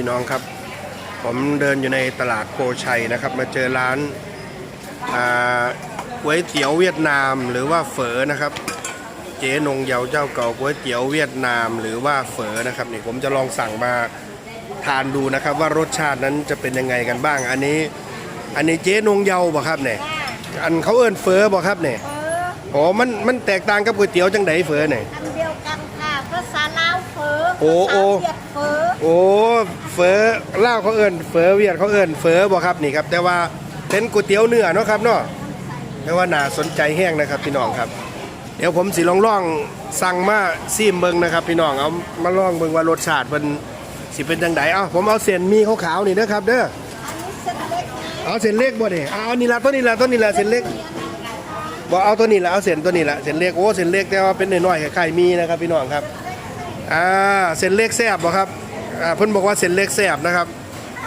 พี่น้องครับ ผมเดินอยู่ในตลาดโพชัยนะครับ มาเจอร้านอ่าก๋วยเตี๋ยวเวียดนามหรือว่าเฝอนะครับ เจ๊นงเยาเจ้าเก่าก๋วยเตี๋ยวเวียดนามหรือว่าเฝอนะครับนี่ผมจะลองสั่งมาทานดูนะครับ ว่ารสชาตินั้นจะเป็นยังไงกันบ้าง อันนี้ อันนี้เจ๊นงเยาบ่ครับเนี่ยอันเขาเอิ้นเฝอบ่ครับเนี่ยเอออ๋อมันมันแตกต่างกับก๋วยเตี๋ยวจังไดเฝอเนี่ยอันเดียวกันค่ะภาษาลาว เฟอโอ้โอ้ภาษาเวียดเฟอโอ้เฝอเล่าวเขาเอิ้นเฝอเวียดเขาเอิ้นเฝอบ่ครับนี่ครับ แต่ว่าเป็นก๋วยเตี๋ยวเนื้อเนาะครับเนาะแต่ว่าน่าสนใจแห้งนะครับพี่น้องครับ เดี๋ยวผมสิลองล่องสั่งมาซีมเบิงนะครับ พี่น้องเอามาลองเบิงว่ารสชาติมันสิเป็นจังไดเอ้าผมเอาเส้นหมีขาวๆนี่นะครับเด้ออันนี้เส้นเล็กนะเอาเส้นเล็กบ่นี่เอานี่ละตัวนี้ละตัวนี้ละเส้นเล็กบ่เอาตัวนี้ละเอาเส้นตัวนี้ละเส้นเล็กโอ้เส้นเล็กแต่ว่าเป็นน้อยๆคล้ายๆมีนะครับพี่น้องครับ อ่าเส้นเล็กแซบบ่ครับอ่าเพิ่นบอกว่าเส้นเล็กแซบนะครับ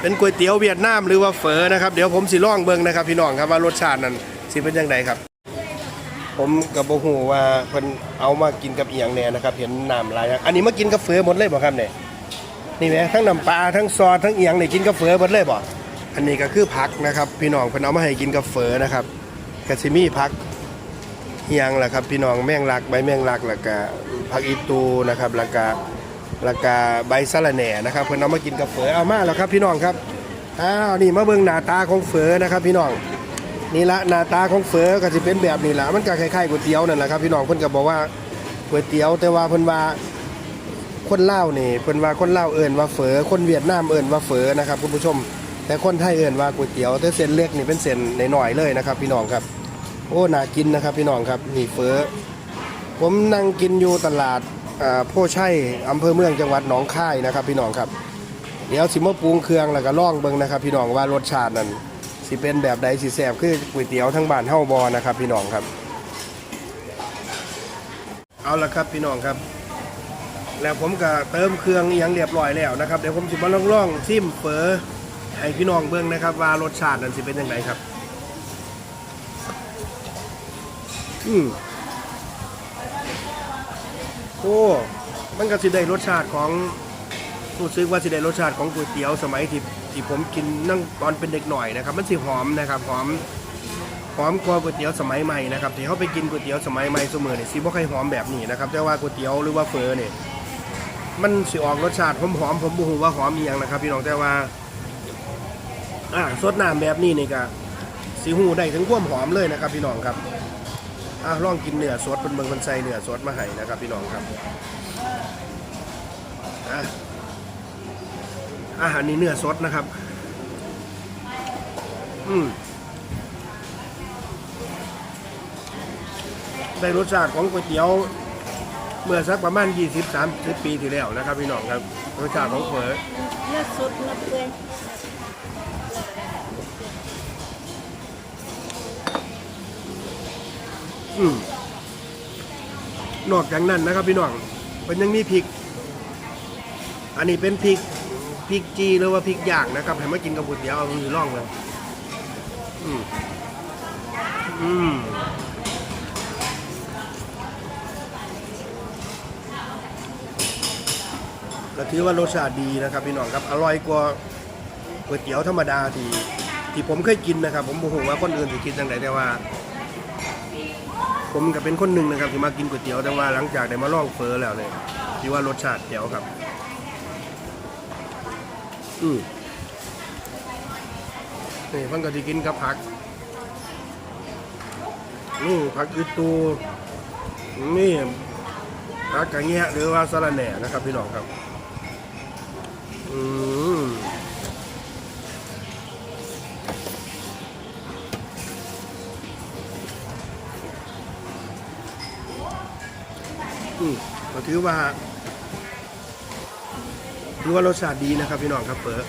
เป็นก๋วยเตี๋ยวเวียดนามหรือว่าเฝอนะครับ เดี๋ยวผมสิลองเบิ่งนะครับ พี่น้องครับว่ารสชาตินั้นสิเป็นจังไดครับ ผมกับโบหูว่าเพิ่นเอามากินกับเอียงแน่นะครับ เห็นน้ำลายอย่างอันนี้มากินกับเฝอหมดเลยบ่ครับเนี่ยนี่ไหมทั้งน้ำปลาทั้งซอสทั้งเอียงเนี่ยกินกับเฝอหมดเลยบ่อันนี้ก็คือผักนะครับ พี่น้องเพิ่นเอามาให้กินกับเฝอนะครับกะสิมีผัก อียงแหละครับพี่น้องแมงลักใบแมงลักแล้วก็ผักอีตูนะครับแล้วก็แล้วก็ใบสะระแหน่นะครับเพิ่นเอามากินกับเฝอเอามาแล้วครับพี่น้องครับอ้าวนี่มาเบิ่งหน้าตาของเฝอนะครับ พี่น้องนี่ละหน้าตาของเฝอก็จะเป็นแบบนี้ละมันก็คล้ายๆก๋วยเตี๋ยวนั่นแหละครับพี่น้องเพิ่นก็บอกว่าก๋วยเตี๋ยวแต่ว่าเพิ่นว่าคนเลานี่เพิ่นว่าคนเลาเอิ้นว่าเฝอคนเวียดนามเอิ้นว่าเฝอนะครับคุณผู้ชม แต่คนไทยเอิ้นว่าก๋วยเตี๋ยวแต่เส้นเล็กนี่เป็นเส้นหน้อยๆเลยนะครับ พี่น้องครับ โอ้น่ากินนะครับพี่น้องครับนี่เฝอผมนั่งกินอยู่ตลาดอ่าโพชัยอำเภอเมืองจังหวัดหนองคายนะครับ พี่น้องครับ เดี๋ยวสิมาปรุงเครื่องแล้วก็ล่องเบิ่งนะครับ พี่น้องว่ารสชาตินั้นสิเป็นแบบใดสิแซ่บคือก๋วยเตี๋ยวทั้งบ้านเฮาบอนะครับ พี่น้องครับ เอาละครับพี่น้องครับ แล้วผมก็เติมเครื่องอหยังเรียบร้อยแล้วนะครับเดี๋ยวผมสิมาลองล่องซิมเฝอให้พี่น้องเบิ่งนะครับ ว่ารสชาตินั้นสิเป็นยังไงครับ อืมโอ้มันก็สิได้รสชาติของรู้สึกว่าสิได้รสชาติของก๋วยเตี๋ยวสมัยที่ที่ผมกินนั่งตอนเป็นเด็กหน่อยนะครับ มันสิหอมนะครับหอมหอมกว่าก๋วยเตี๋ยวสมัยใหม่นะครับที่เขาไปกินก๋วยเตี๋ยวสมัยใหม่เสมอเนี่ยสิบ่ค่อยหอมแบบนี้นะครับแต่ว่าก๋วยเตี๋ยวหรือว่าเฟอเนี่ยมันสิออกรสชาติหอมหอมผมบ่ฮู้ว่าหอมอีหยังนะครับ พี่น้องแต่ว่าอ่าสดน้ำแบบนี้นี่ก็สิฮู้ได้ถึงความหอมเลยนะครับ พี่น้องครับ อะลองกินเนื้อสดเป็นเบิงมันใส่เนื้อสดมาให้นะครับพี่น้องครับอะอาหารนี้เนื้อสดนะครับ อืมได้รสชาติของก๋วยเตี๋ยว เมื่อสักประมาณ 20-30 ปีที่แล้วนะครับพี่น้องครับรสชาติของเฝอเนื้อสดเนื้อเปื่อย อืมนอกจากนั้นนะครับพี่น้องมันยังมีพริก อันนี้เป็นพริกพริกจีหรือว่าพริกย่างนะครับให้มากินกับก๋วยเตี๋ยวเอามือล่องเลยอืมอืมก็ถือว่ารสชาติดีนะครับพี่น้องครับอร่อยกว่าก๋วยเตี๋ยวธรรมดาที่ที่ผมเคยกินนะครับ ผมบอกว่าคนอื่นสิกินจังไดแต่ว่า ผมก็เป็นคนหนึ่งนะครับที่มากินก๋วยเตี๋ยวแต่ว่าหลังจากได้มาลองเฟอแล้วเนี่ยที่ว่ารสชาติแจ๋วครับ อืมนี่เพิ่นก็จะกินกับผัก นี่ผักอีตูนี่ผักกระเงี้ยหรือว่าสะระแหน่นะครับพี่น้องครับ อืม อืมก็ถือว่าถือว่ารสชาติดีนะครับพี่น้องครับเปิด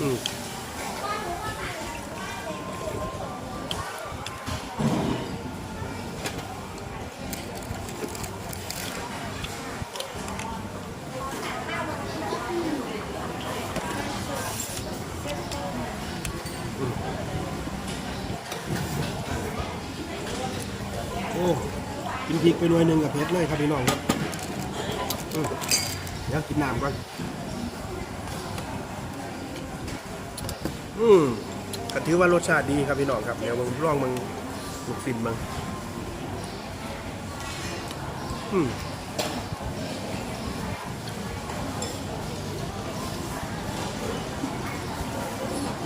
อืม พริกไปหน่วยหนึ่งกับเผ็ดเลยครับพี่น้องครับเดี๋ยวกินน้ำก่อนอืมก็ถือว่ารสชาติดีครับพี่น้องครับเดี๋ยวมึงลองมึงลูกฟินมึงอืม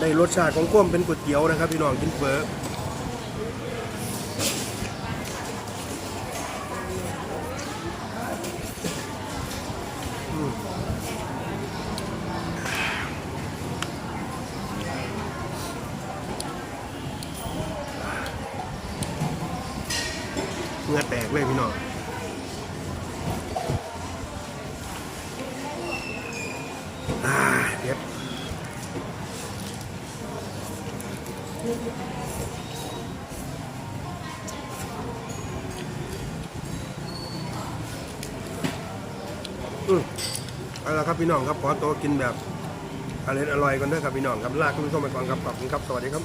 ได้รสชาติของก้มเป็นก๋วยเตี๋ยวนะครับพี่น้องกินเฟออื เงือแตกเลยพี่น้องเด็ดอืมเอาละครับพี่น้องครับขอตัวกินแบบอร่อยอร่อยก่อนด้อครับพี่น้องครับลาคุณผู้ชมไปก่อนครับขอบคุณครับ สวัสดีครับ